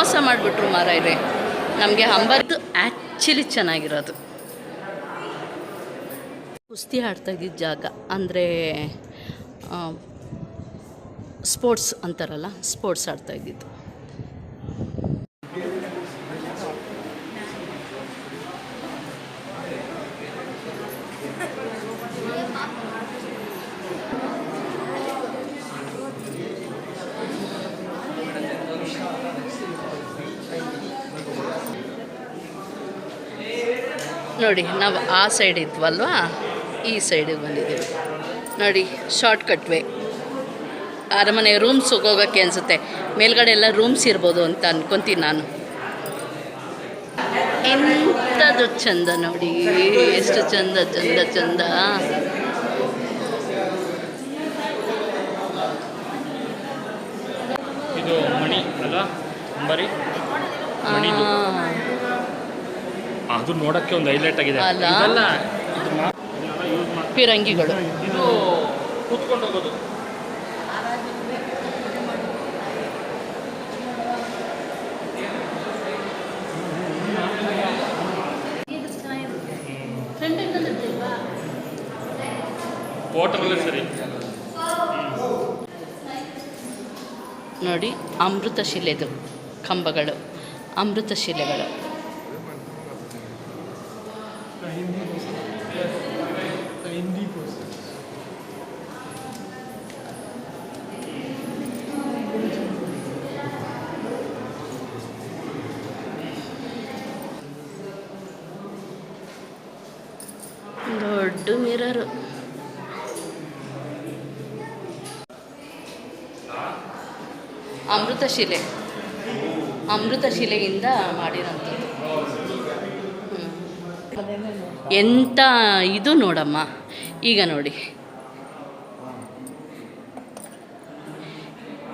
ಮೋಸ ಮಾಡಿಬಿಟ್ರು ಮಾರಾಯ್ರೆ. ನಮಗೆ ಅಂಬರ್ದು ಆ್ಯಕ್ಚುಲಿ ಚೆನ್ನಾಗಿರೋದು. ಕುಸ್ತಿ ಆಡ್ತಾ ಇದ್ದಿದ್ದ ಜಾಗ ಅಂದರೆ ಸ್ಪೋರ್ಟ್ಸ್ ಅಂತಾರಲ್ಲ ಸ್ಪೋರ್ಟ್ಸ್ ಆಡ್ತಾ ಇದ್ದಿದ್ದು. ನೋಡಿ ನಾವು ಆ ಸೈಡ್ ಇದ್ವಲ್ವಾ? ಈ ಸೈಡಿಗೆ ಬಂದಿದ್ದೀವಿ. ನೋಡಿ ಶಾರ್ಟ್ ಕಟ್ ವೇ ಅರಮನೆ ರೂಮ್ಸ್ ಹೋಗೋಕ್ಕೆ ಅನಿಸುತ್ತೆ. ಮೇಲ್ಗಡೆ ಎಲ್ಲ ರೂಮ್ಸ್ ಇರ್ಬೋದು ಅಂತ ಅನ್ಕೊತೀನಿ ನಾನು. ಎಂಥದ್ದು ಚಂದ ನೋಡಿ ಎಷ್ಟು ಚಂದ ಚಂದ ಚಂದ. ಇದು ಮಣಿ ಅಲ್ಲ ಅಂಬರಿ. ಅದು ನೋಡಕ್ಕೆ ಒಂದು ಹೈಲೈಟ್ ಆಗಿದೆ. ಅಲ್ಲ? ಇದೆಲ್ಲ ಇದು ಕೂತ್ಕೊಂಡು ಹೋಗೋದು. ಸರಿ. ನೋಡಿ ಅಮೃತ ಶಿಲೆದು ಕಂಬಗಳು ಅಮೃತ ಶಿಲೆಗಳು ದೊಡ್ಡ ಮಿರರ್ ಅಮೃತ ಶಿಲೆ ಅಮೃತ ಶಿಲೆಯಿಂದ ಮಾಡಿರೋಂಥದ್ದು ಹ್ಮ್. ಎಂಥ ಇದು ನೋಡಮ್ಮ? ಈಗ ನೋಡಿ.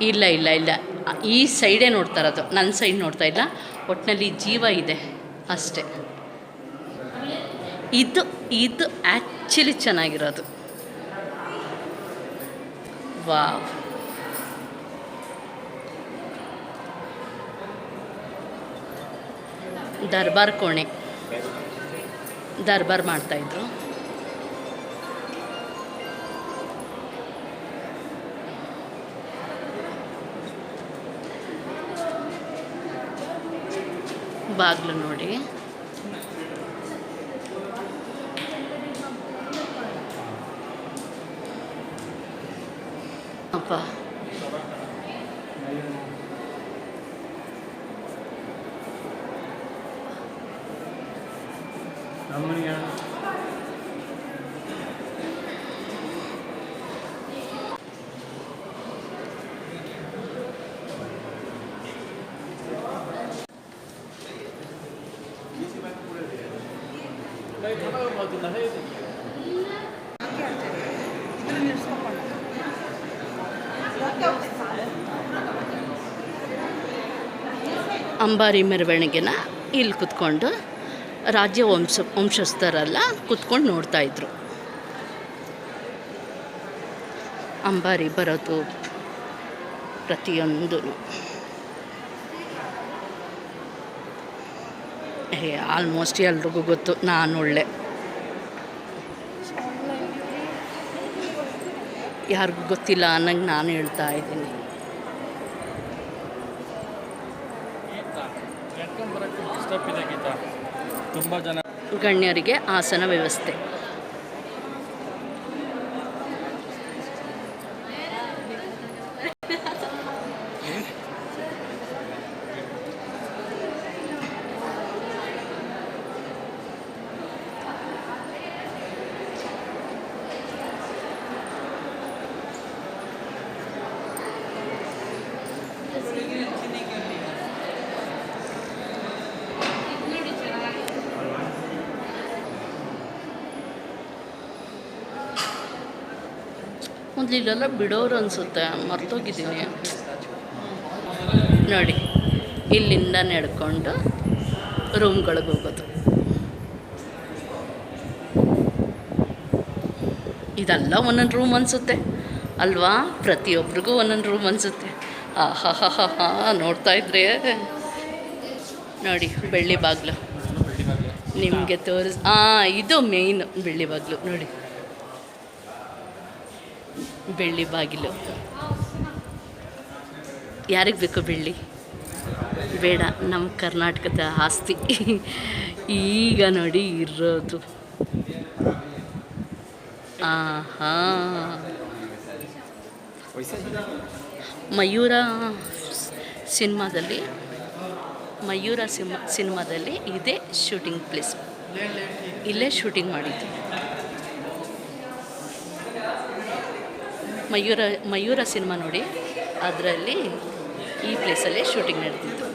ಇಲ್ಲ ಇಲ್ಲ ಇಲ್ಲ. ಈ ಸೈಡೇ ನೋಡ್ತಾ ಇರೋದು. ನನ್ನ ಸೈಡ್ ನೋಡ್ತಾ ಇಲ್ಲ. ಒಟ್ಟಿನಲ್ಲಿ ಜೀವ ಇದೆ ಅಷ್ಟೇ. ಇದು ಇದು ಆ್ಯಕ್ಚುಲಿ ಚೆನ್ನಾಗಿರೋದು. ವಾವ್. ದರ್ಬಾರ್ ಕೋಣೆ. ದರ್ಬಾರ್ ಮಾಡ್ತಾಯಿದ್ರು ಬಾಗಿಲು ನೋಡಿ. ಅಪ್ಪ. ಅಂಬಾರಿ ಮೆರವಣಿಗೆನ ಇಲ್ಲಿ ಕುತ್ಕೊಂಡು ರಾಜ್ಯ ವಂಶ, ವಂಶಸ್ಥರೆಲ್ಲ ಕುತ್ಕೊಂಡು ನೋಡ್ತಾಯಿದ್ರು ಅಂಬಾರಿ ಬರೋದು ಪ್ರತಿಯೊಂದು ಏ ಆಲ್ಮೋಸ್ಟ್ ಎಲ್ರಿಗೂ ಗೊತ್ತು, ನಾನು ಒಳ್ಳೆ. ಯಾರಿಗೂ ಗೊತ್ತಿಲ್ಲ ಅನ್ನಂಗೆ ನಾನು ಹೇಳ್ತಾ ಇದ್ದೀನಿ. ಗೀತಾ? ತುಂಬ ಜನ ಗಣ್ಯರಿಗೆ ಆಸನ ವ್ಯವಸ್ಥೆ. ಮೊದಲು ಇಲ್ಲೆಲ್ಲ ಬಿಡೋರು ಅನಿಸುತ್ತೆ. ಮರ್ತೋಗಿದ್ದೀನಿ. ನೋಡಿ, ಇಲ್ಲಿಂದ ನಡ್ಕೊಂಡು ರೂಮ್ಗಳಿಗೆ ಹೋಗೋದು. ಇದೆಲ್ಲ ಒಂದೊಂದು ರೂಮ್ ಅನಿಸುತ್ತೆ. ಅಲ್ವಾ? ಪ್ರತಿಯೊಬ್ಬರಿಗೂ ಒಂದೊಂದು ರೂಮ್ ಅನಿಸುತ್ತೆ. ಆಹಾ ಹಾ ಹಾ ಹಾ ನೋಡ್ತಾ ಇದ್ರೆ. ನೋಡಿ, ಬೆಳ್ಳಿ ಬಾಗಿಲು. ನಿಮಗೆ ತೋರಿಸ್ ಹಾಂ ಇದು ಮೇಯ್ನ್ ಬೆಳ್ಳಿ ಬಾಗಿಲು. ನೋಡಿ. ಬೆಳ್ಳಿ ಬಾಗಿಲು. ಯಾರಿಗೆ ಬೇಕು ಬೆಳ್ಳಿ? ಬೇಡ ನಮ್ಮ ಕರ್ನಾಟಕದ ಆಸ್ತಿ. ಈಗ ನೋಡಿ ಇರೋದು. ಆಹಾ. ಮಯೂರ ಸಿನಿಮಾದಲ್ಲಿ, ಮಯೂರ ಸಿನಿಮಾ, ಸಿನಿಮಾದಲ್ಲಿ ಇದೇ ಶೂಟಿಂಗ್ ಪ್ಲೇಸ್ ಇಲ್ಲೇ ಶೂಟಿಂಗ್ ಮಾಡಿದ್ದು ಮಯೂರ ಮಯೂರ ಸಿನಿಮಾ ನೋಡಿ. ಅದರಲ್ಲಿ ಈ ಪ್ಲೇಸಲ್ಲೇ ಶೂಟಿಂಗ್ ನಡೆದಿತ್ತು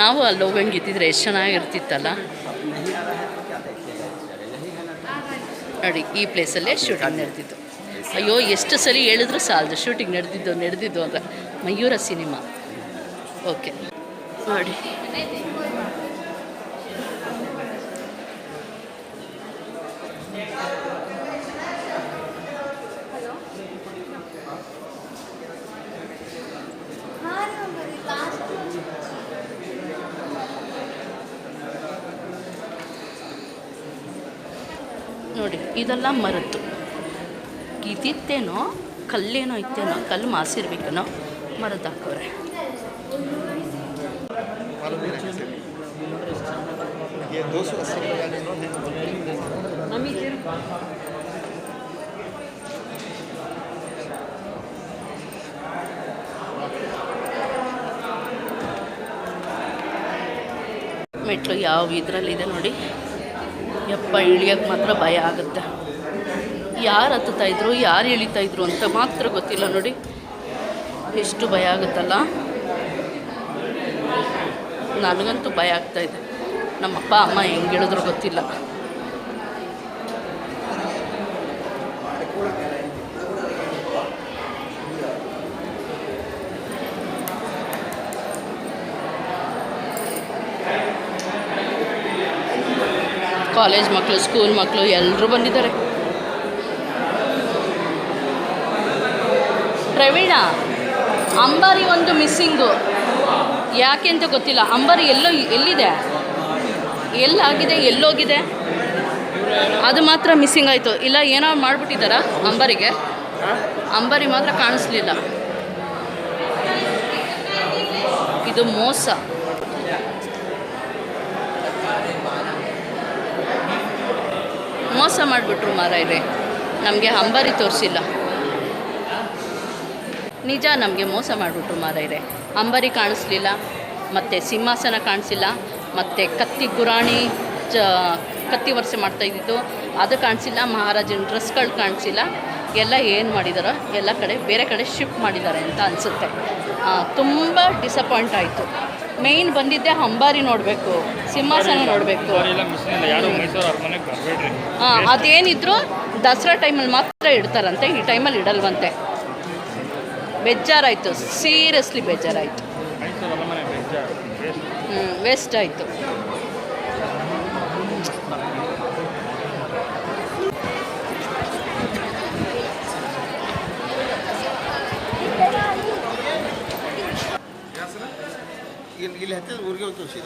ನಾವು ಅಲ್ಲಿ ಹೋಗಂಗಿದ್ದಿದ್ರೆ ಎಷ್ಟು ಚೆನ್ನಾಗಿರ್ತಿತ್ತಲ್ಲ. ನೋಡಿ, ಈ ಪ್ಲೇಸಲ್ಲೇ ಶೂಟಿಂಗ್ ನಡೆದಿತ್ತು ಅಯ್ಯೋ, ಎಷ್ಟು ಸಲ ಹೇಳಿದ್ರು ಸಾಲದು ಶೂಟಿಂಗ್ ನಡೆದಿದ್ದು ನಡೆದಿದ್ದು ಅಂತ. ಮಯೂರ ಸಿನಿಮಾ. ಓಕೆ ನೋಡಿ ನೋಡಿ ಇದೆಲ್ಲ ಮರೆತು ಇದಿತ್ತೇನೋ ಕಲ್ಲೇನೋ ಇತ್ತೇನೋ ಕಲ್ಲು ಮಾಸಿರ್ಬೇಕೇನೋ ಮರದ ಹಾಕೋರೆ ಮೆಟ್ಲು ಯಾವ ಇದರಲ್ಲಿದೆ ನೋಡಿ. ಯಪ್ಪ ಇಳಿಯೋಕ್ಕೆ ಮಾತ್ರ ಭಯ ಆಗುತ್ತೆ. ಯಾರು ಹತ್ತುತ್ತಾಯಿದ್ರು ಯಾರು ಇಳಿತಾ ಇದ್ರು ಅಂತ ಮಾತ್ರ ಗೊತ್ತಿಲ್ಲ ನೋಡಿ. ಎಷ್ಟು ಭಯ ಆಗುತ್ತಲ್ಲ. ನನಗಂತೂ ಭಯ ಆಗ್ತಾ ಇದೆ. ನಮ್ಮಪ್ಪ, ಅಮ್ಮ ಹೆಂಗೆ ಹೇಳಿದ್ರು ಗೊತ್ತಿಲ್ಲ. ಕಾಲೇಜ್ ಮಕ್ಕಳು ಸ್ಕೂಲ್ ಮಕ್ಕಳು ಎಲ್ಲರೂ ಬಂದಿದ್ದಾರೆ. ಪ್ರವೀಣ, ಅಂಬಾರಿ ಒಂದು ಮಿಸ್ಸಿಂಗು ಯಾಕೆ ಅಂತ ಗೊತ್ತಿಲ್ಲ. ಅಂಬಾರಿ ಎಲ್ಲೋ ಎಲ್ಲಿದೆ? ಎಲ್ಲಾಗಿದೆ, ಎಲ್ಲೋಗಿದೆ? ಅದು ಮಾತ್ರ ಮಿಸ್ಸಿಂಗ್ ಆಯಿತು. ಇಲ್ಲ, ಏನೋ ಮಾಡಿಬಿಟ್ಟಿದ್ದಾರಾ ಅಂಬಾರಿಗೆ? ಅಂಬಾರಿ ಮಾತ್ರ ಕಾಣಿಸ್ಲಿಲ್ಲ. ಇದು ಮೋಸ. ಮೋಸ ಮಾಡಿಬಿಟ್ರು ಮಾರಾಯ್ರೆ. ನಮಗೆ ಅಂಬಾರಿ ತೋರಿಸಿಲ್ಲ. ನಿಜ ನಮಗೆ ಮೋಸ ಮಾಡಿಬಿಟ್ರು ಮಾರಾಯ್ರೆ. ಅಂಬಾರಿ ಕಾಣಿಸ್ಲಿಲ್ಲ, ಮತ್ತು ಸಿಂಹಾಸನ ಕಾಣಿಸಿಲ್ಲ, ಮತ್ತು ಕತ್ತಿ ಗುರಾಣಿ ಚ, ಕತ್ತಿ ವರ್ಷೆ ಮಾಡ್ತಾ ಅದು ಕಾಣಿಸಿಲ್ಲ, ಮಹಾರಾಜನ ಡ್ರೆಸ್ಗಳು ಕಾಣಿಸಿಲ್ಲ. ಎಲ್ಲ ಏನು ಮಾಡಿದಾರೋ, ಎಲ್ಲ ಕಡೆ, ಬೇರೆ ಕಡೆ ಶಿಫ್ಟ್ ಮಾಡಿದ್ದಾರೆ ಅಂತ ಅನಿಸುತ್ತೆ. ತುಂಬ ಡಿಸಪಾಯಿಂಟ್ ಆಯಿತು. ಮೇಯ್ನ್ ಬಂದಿದ್ದೆ ಅಂಬಾರಿ ನೋಡಬೇಕು ಸಿಂಹಾಸನ ನೋಡಬೇಕು. ಹಾಂ ಅದೇನಿದ್ರು ದಸರಾ ಟೈಮಲ್ಲಿ ಮಾತ್ರ ಇಡ್ತಾರಂತೆ ಈ ಟೈಮಲ್ಲಿ ಇಡಲ್ವಂತೆ. ಬೇಜಾರಾಯಿತು ಸೀರಿಯಸ್ಲಿ ಬೇಜಾರಾಯಿತು. ಹ್ಞೂ ವೇಸ್ಟ್ ಆಯಿತು. ಇಲ್ಲಿ ಇಲ್ಲಿ ಹತ್ತಿದ ಊರಿಗೆ ಒಂದು ಖುಷಿ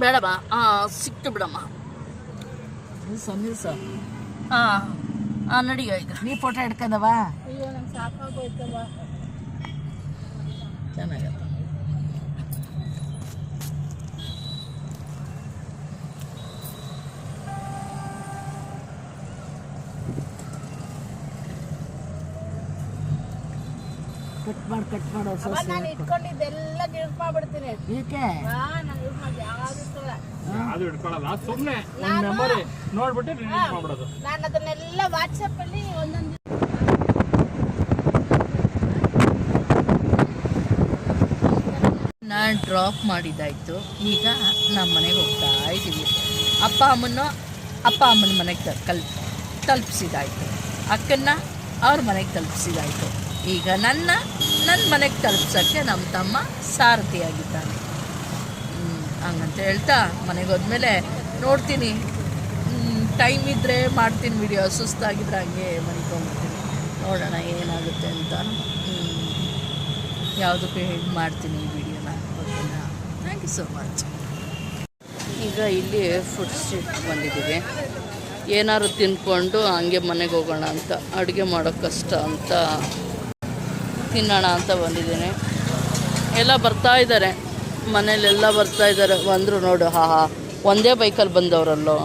ಬೇಡಮ್ಮ ಹಾಂ ಸಿಕ್ತು ಬಿಡಮ್ಮ ನಿಲ್ಸ ನಿಲ್ಸ ಹಾಂ ಹಾಂ ನಡಿಗ ಈಗ ನೀ ಫೋಟೋ ಹಿಡ್ಕೊಂಡವ ಅಯ್ಯೋ ನಂಗೆ ಸಾಕಾಗೋಯ್ತವ ಚೆನ್ನಾಗತ್ತ ಕಟ್ ಮಾಡಿ ಕಟ್ ಮಾಡೋ ನಾನು ಇಟ್ಕೊಂಡಿದ್ದೆಲ್ಲ ಗಿಲ್ಟ್ ಮಾಡ್ಬಿಡ್ತೀನಿ. ಏಕೆ? ನಾನು ಯೂಸ್ ಮಾಡಿ ಯಾವ್ದು ಇಷ್ಟಲ್ಲ ಅದು ಇಟ್ಕೊಳ್ಳಲ್ಲ ಸುಮ್ಮನೆ ಒಂದು ಮೆಮೊರಿ ನೋಡ್ಬಿಟ್ಟು ರಿಲೀಸ್ ಮಾಡ್ಬಿಡೋದು. ನಾನು ಅದನ್ನೆಲ್ಲ ವಾಟ್ಸಪ್ ಅಲ್ಲಿ ಒಂದೊಂದು ನಾನು ಡ್ರಾಪ್ ಮಾಡಿದ್ದಾಯಿತು. ಈಗ ನಮ್ಮ ಮನೆಗೆ ಹೋಗ್ತಾ ಇದ್ದೀವಿ ಅಪ್ಪ ಅಮ್ಮನ ಅಪ್ಪ ಅಮ್ಮನ ಮನೆಗೆ ಕಲ್ ತಲುಪಿಸಿದಾಯಿತು ಅಕ್ಕನ್ನ ಅವ್ರ ಮನೆಗೆ ತಲುಪಿಸಿದಾಯಿತು ಈಗ ನನ್ನ ನನ್ನ ಮನೆಗೆ ತಲುಪ್ಸೋಕ್ಕೆ ನಮ್ಮ ತಮ್ಮ ಸಾರಥಿಯಾಗಿದ್ದಾನೆ. ಹಂಗಂತ ಹೇಳ್ತಾ ಮನೆಗೆ ಹೋದ್ಮೇಲೆ ನೋಡ್ತೀನಿ. ಟೈಮ್ ಇದ್ದರೆ ಮಾಡ್ತೀನಿ ವಿಡಿಯೋ, ಸುಸ್ತಾಗಿದ್ರೆ ಹಂಗೆ ಮನೆಗೆ ಹೋಗ್ಬಿಡ್ತೀನಿ. ನೋಡೋಣ ಏನಾಗುತ್ತೆ ಅಂತ. ಯಾವುದಕ್ಕೂ ಇದು ಮಾಡ್ತೀನಿ ಈ ವಿಡಿಯೋನ. ಓಕೆನಾ? ಥ್ಯಾಂಕ್ ಯು ಸೊ ಮಚ್ ಈಗ ಇಲ್ಲಿ ಫುಡ್ ಸ್ಟ್ರೀಟ್ ಬಂದಿದ್ದೀವಿ. ಏನಾದ್ರು ತಿನ್ಕೊಂಡು ಹಂಗೆ ಮನೆಗೆ ಹೋಗೋಣ ಅಂತ. ಅಡುಗೆ ಕಷ್ಟ ಅಂತ ತಿನ್ನೋಣ ಅಂತ ಬಂದಿದ್ದೀನಿ. ಎಲ್ಲ ಬರ್ತಾ ಇದ್ದಾರೆ. ಮನೇಲೆಲ್ಲ ಬರ್ತಾ ಇದ್ದಾರೆ. ಬಂದರು ನೋಡು ಹಾ ಹಾ ಒಂದೇ ಬೈಕಲ್ಲಿ ಬಂದವರಲ್ಲೋ.